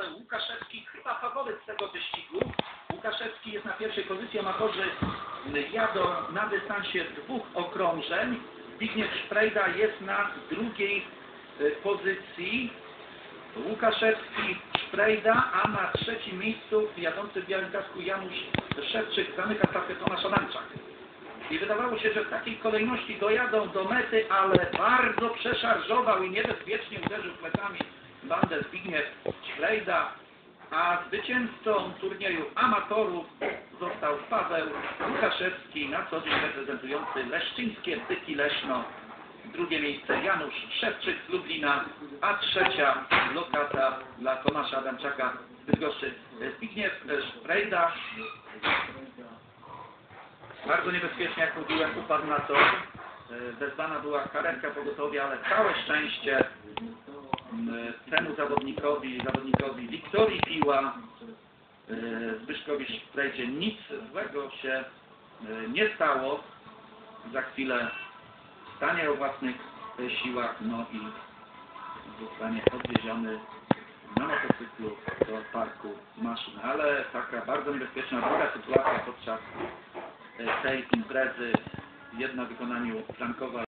Paweł Łukaszewski, chyba faworyt tego wyścigu. Łukaszewski jest na pierwszej pozycji, amatorzy jadą na dystansie dwóch okrążeń. Zbigniew Szprejda jest na drugiej y, pozycji. Łukaszewski, Szprejda, a na trzecim miejscu jadący w białym kasku Janusz Szewczyk zamyka stawkę Tomasz Adamczak. I wydawało się, że w takiej kolejności dojadą do mety, ale bardzo przeszarżował i niebezpiecznie uderzył plecami bandę Zbigniew Szprejda, a zwycięzcą turnieju amatorów został Paweł Łukaszewski, na co dzień reprezentujący leszczyńskie Tyki Leszno. Drugie miejsce Janusz Szewczyk z Lublina, a trzecia lokata dla Tomasza Adamczaka z Bydgoszczy. Zbigniew Szprejda bardzo niebezpiecznie, jak mówiłem, upadł na to. E, Wezwana była karetka pogotowia, ale całe szczęście temu zawodnikowi, zawodnikowi Wiktorii Piła, e, Zbyszkowi Szprejdzie nic złego się e, nie stało. Za chwilę stanie o własnych siłach, no i zostanie odwieziony na motocyklu do parku maszyn. Ale taka bardzo niebezpieczna druga sytuacja podczas e, tej imprezy, jedna w wykonaniu Frankowa